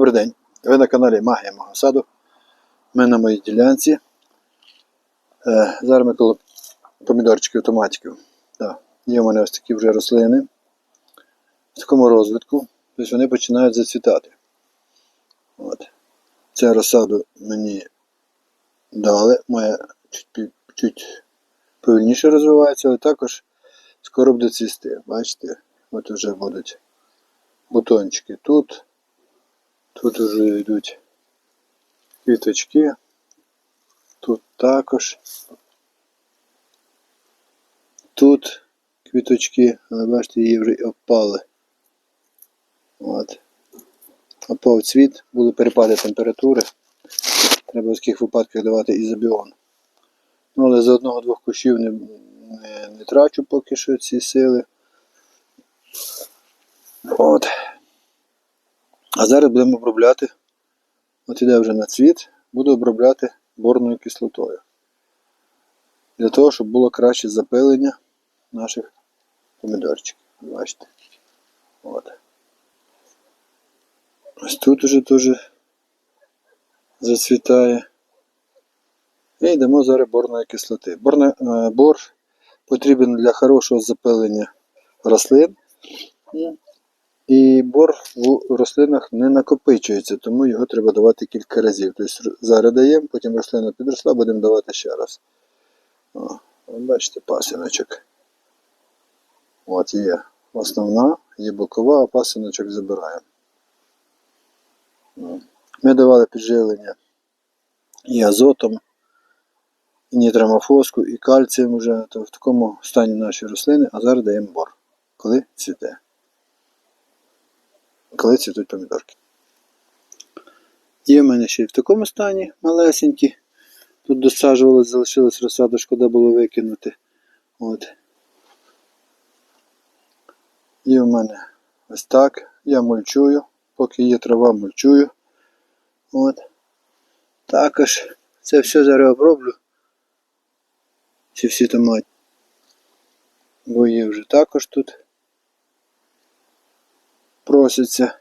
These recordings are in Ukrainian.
Добрий день. Ви на каналі Магія мого саду. Ми на моїй ділянці. Е, зараз ми коло помідорчиків, томатиків. Да. Є в мене ось такі вже рослини. В такому розвитку. Тобто вони починають зацвітати. От. Цю розсаду мені дали. Моя чуть, чуть повільніше розвивається, але також скоро буде цвісти. Бачите? От вже будуть бутончики тут. Тут вже йдуть квіточки. Тут також. Тут квіточки, але бачите, її вже опали. От. Опав цвіт, були перепади температури. Треба в таких випадках давати ізобіон. Ну, але за одного-двох кущів не, не, не трачу поки що ці сили. От. А зараз будемо обробляти. От іде вже на цвіт, буду обробляти борною кислотою. Для того, щоб було краще запилення наших помідорчиків. Бачите. От. Ось тут уже теж зацвітає. І йдемо зараз борної кислоти. Борна, е, бор потрібен для хорошого запилення рослин. І бор в рослинах не накопичується, тому його треба давати кілька разів. Тобто зараз даємо, потім рослина підросла, будемо давати ще раз. О, бачите, пасиночок. От є основна, є бокова, а пасиночок забираємо. Ми давали підживлення і азотом, і нітрамофоску, і кальцієм вже в такому стані наші рослини, а зараз даємо бор, коли цвіте коли цвітуть помідорки. Є в мене ще й в такому стані малесенькі. Тут досаджувалось, залишилась розсада, шкода було викинути. От. Є в мене ось так. Я мульчую, поки є трава, мульчую. От. Також це все зараз оброблю. Ці всі томати. Бо є вже також тут просяться.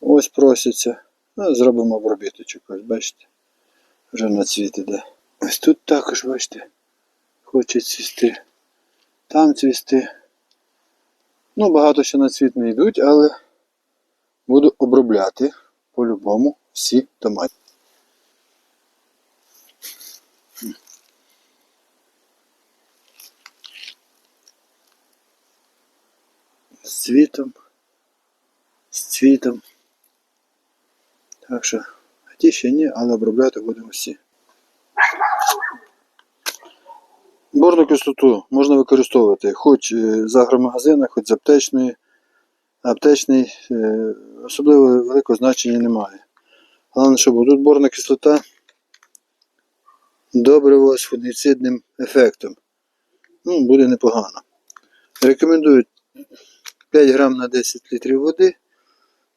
Ось просяться. Ну, зробимо обробіточок, ось бачите. Вже на цвіт іде. Ось тут також, бачите, хоче цвісти. Там цвісти. Ну, багато ще на цвіт не йдуть, але буду обробляти по-любому всі томати. З цвітом, з цвітом. Так що, ті ще ні, але обробляти будемо всі. Борну кислоту можна використовувати хоч е, з агромагазина, хоч з аптечної. Аптечний е, особливо великого значення немає. Головне, щоб тут борна кислота добриво з фунгіцидним ефектом. Ну, буде непогано. Рекомендую 5 грам на 10 літрів води.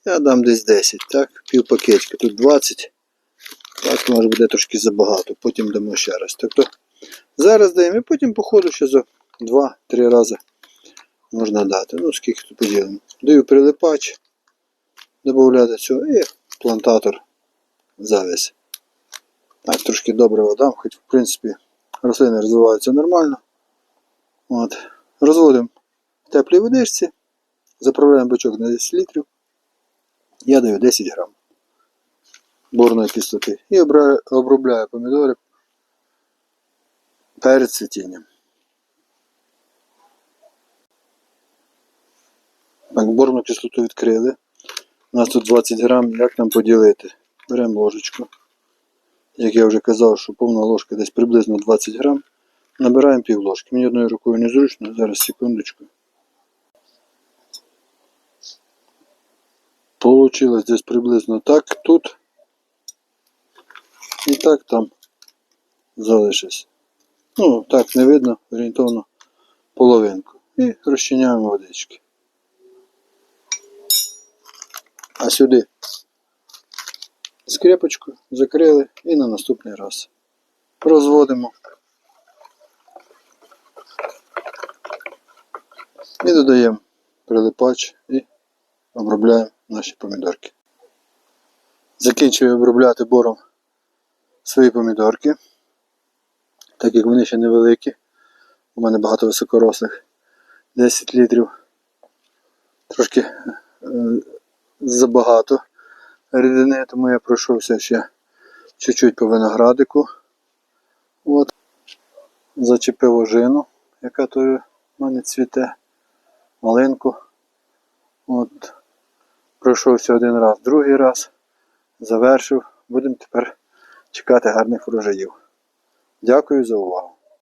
Я дам десь 10, так? Пів пакетика. Тут 20. Так, може буде трошки забагато. Потім дамо ще раз. Тобто зараз даємо і потім по ходу ще за 2-3 рази можна дати. Ну, скільки тут поділимо. Даю прилипач, додаю до цього і плантатор завіс. Так, трошки добре вода, хоч в принципі рослини розвиваються нормально. От. Розводимо в теплій водичці. Заправляємо бачок на 10 літрів. Я даю 10 грам борної кислоти. І обробляю помідори перед цвітінням. Так, борну кислоту відкрили. У нас тут 20 грам, як нам поділити? Беремо ложечку. Як я вже казав, що повна ложка десь приблизно 20 грам. Набираємо пів ложки. Мені одною рукою незручно, зараз секундочку. Получилось десь приблизно так тут. І так там залишиться. Ну, так не видно, орієнтовно половинку. І розчиняємо водички. А сюди скрепочку закрили і на наступний раз. Розводимо. І додаємо прилипач і обробляємо наші помідорки. Закінчую обробляти бором свої помідорки, так як вони ще невеликі. У мене багато високорослих. 10 літрів. Трошки е, забагато рідини, тому я пройшовся ще чуть-чуть по виноградику. От. Зачепив ожину, яка тут в мене цвіте, малинку. От. Пройшовся один раз, другий раз, завершив. Будемо тепер чекати гарних врожаїв. Дякую за увагу.